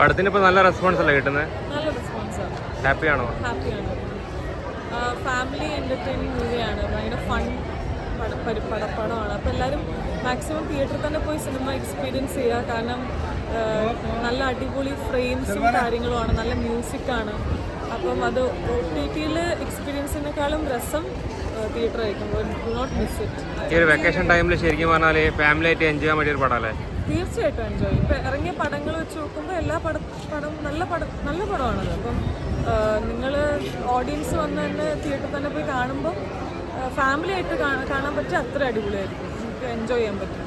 പടത്തിന് ഇപ്പോൾ നല്ല റെസ്പോൺസ് അല്ലേ കിട്ടുന്നത് നല്ല ആണോ. ഹാപ്പിയാണോ ഹാപ്പിയാണ് ഫാമിലി എന്റർടൈനിങ് മൂവിയാണ് ഭയങ്കര ഫൺ പടപ്പടമാണ്. അപ്പൊ പട- അപ്പോൾ എല്ലാവരും മാക്സിമം തിയേറ്ററിൽ തന്നെ പോയി സിനിമ എക്സ്പീരിയൻസ് ചെയ്യുക. കാരണം നല്ല അടിപൊളി ഫ്രെയിംസും കാര്യങ്ങളുമാണ്. നല്ല മ്യൂസിക് ആണ്. അപ്പം അത് ഒ ടി ടിയിൽ എക്സ്പീരിയൻസിനേക്കാളും രസം തിയേറ്റർ ആയിരിക്കും. നോട്ട് മിസ് ഇറ്റ് ഈ ഒരു വെക്കേഷൻ ടൈമിൽ ശരിക്കും പറഞ്ഞാൽ ഫാമിലി ആയിട്ട് എൻജോയ് ചെയ്യാൻ പറ്റിയ ഒരു പടമല്ലേ തീർച്ചയായിട്ടും എൻജോയ് ഇപ്പം ഇറങ്ങിയ പടങ്ങൾ വെച്ച് നോക്കുമ്പോൾ എല്ലാ പട പടം നല്ല പടം നല്ല പടമാണത്. അപ്പം നിങ്ങൾ ഓഡിയൻസ് വന്ന് തന്നെ തിയേറ്ററിൽ തന്നെ പോയി കാണുമ്പോൾ ഫാമിലി ആയിട്ട് കാണാൻ പറ്റിയ അത്ര അടിപൊളിയായിരിക്കും. നമുക്ക് എൻജോയ് ചെയ്യാൻ പറ്റും.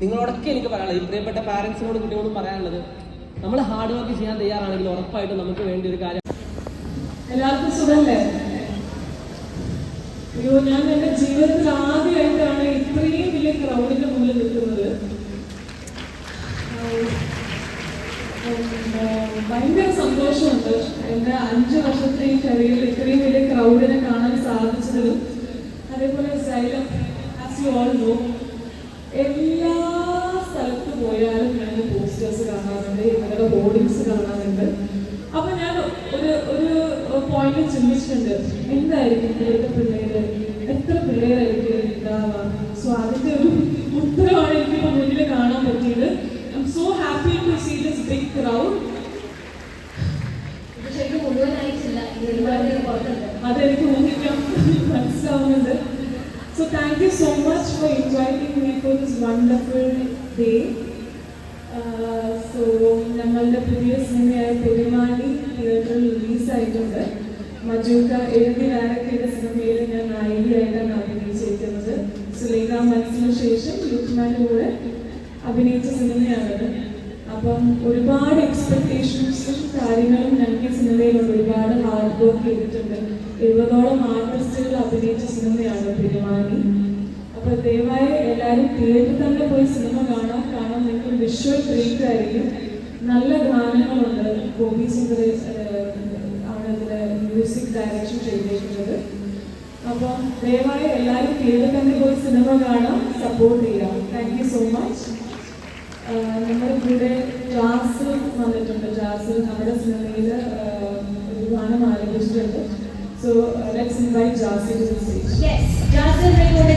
നിങ്ങളോടൊക്കെ എനിക്ക് പറയാനുള്ളത് ഈ പ്രിയപ്പെട്ട പാരൻസിനോടും കുട്ടികളോടും പറയാനുള്ളത് നമ്മൾ ഹാർഡ് വർക്ക് ചെയ്യാൻ തയ്യാറാണെങ്കിൽ ഉറപ്പായിട്ടും നമുക്ക് വേണ്ടി ഒരു കാര്യം എല്ലാവർക്കും സുഖല്ലേ അയ്യോ ഞാൻ എന്റെ ജീവിതത്തിൽ ആദ്യമായിട്ടാണ് ഇത്രയും വലിയ ക്രൗഡിന്റെ മുന്നിൽ നിൽക്കുന്നത്. ഭയങ്കര സന്തോഷമുണ്ട്. എന്റെ അഞ്ച് വർഷത്തെ ഈ കരിയറിൽ ഇത്രയും വലിയ ക്രൗഡിനെ കാണാൻ സാധിച്ചതിലും അതേപോലെ Xylem as you all know എല്ലാ സ്ഥലത്ത് പോയാലും ഞാൻ പോസ്റ്റേഴ്സ് കാണാറുണ്ട് ഇവരുടെ കാണാനുണ്ട് അപ്പൊ ഞാൻ ഒരു ഒരു പോയിന്റ് ചിന്തിച്ചിട്ടുണ്ട്. എന്തായിരിക്കും ഇവിടുത്തെ പിള്ളേര്? എത്ര പിള്ളേരായിരിക്കും ഉണ്ടാവുക സോ അതിന്റെ ഒരു ഉത്തരവാണ് എനിക്കിപ്പോ മുന്നിൽ കാണാൻ പറ്റിയത്. I'm so happy to see this big crowd അതെനിക്ക് ഊഹിക്കാം. മനസ്സിലാവുന്നുണ്ട്. So thank you so much for inviting me for this wonderful day so ഞങ്ങളുടെ പുതിയ സിനിമയായ പെരുമാളി തിയേറ്ററിൽ റിലീസായിട്ടുണ്ട്. മജൂക്ക എഴുതി ഡയറക്ട് ചെയ്ത സിനിമയിൽ ഞാൻ നായികയായിട്ടാണ് അഭിനയിച്ചിരിക്കുന്നത്. സുലേഖ മനസ്സിന് ശേഷം ലുക്മാന്റെ കൂടെ അഭിനയിച്ച സിനിമയാണത്. അപ്പം ഒരുപാട് എക്സ്പെക്ടേഷൻസും കാര്യങ്ങളും ഞങ്ങൾക്ക് സിനിമയിലുണ്ട്. ഒരുപാട് ഹാർഡ് വർക്ക് ചെയ്തിട്ടുണ്ട് ദയവായി എല്ലാവരും തിയേറ്ററിൽ തന്നെ പോയി സിനിമ കാണാം. കാരണം നിങ്ങൾക്ക് വിഷ്വൽ ട്രീറ്റ് ആയിരിക്കും. നല്ല ഗാനങ്ങളുണ്ട് ഗോപി സിംഗർ ആണ് ഇതിലെ മ്യൂസിക് ഡയറക്ഷൻ ചെയ്തിരിക്കുന്നത്. അപ്പം ദയവായി എല്ലാവരും തിയേറ്ററിൽ തന്നെ പോയി സിനിമ കാണാം. സപ്പോർട്ട് ചെയ്യാം. താങ്ക് യു സോ മച്ച് നമ്മുടെ കൂടെ ജാസ് വന്നിട്ടുണ്ട്. ജാസ് നമ്മുടെ സിനിമയിൽ ഒരു ഗാനം ആലപിച്ചിട്ടുണ്ട് so let's invite Jaz to the stage yes Jasil record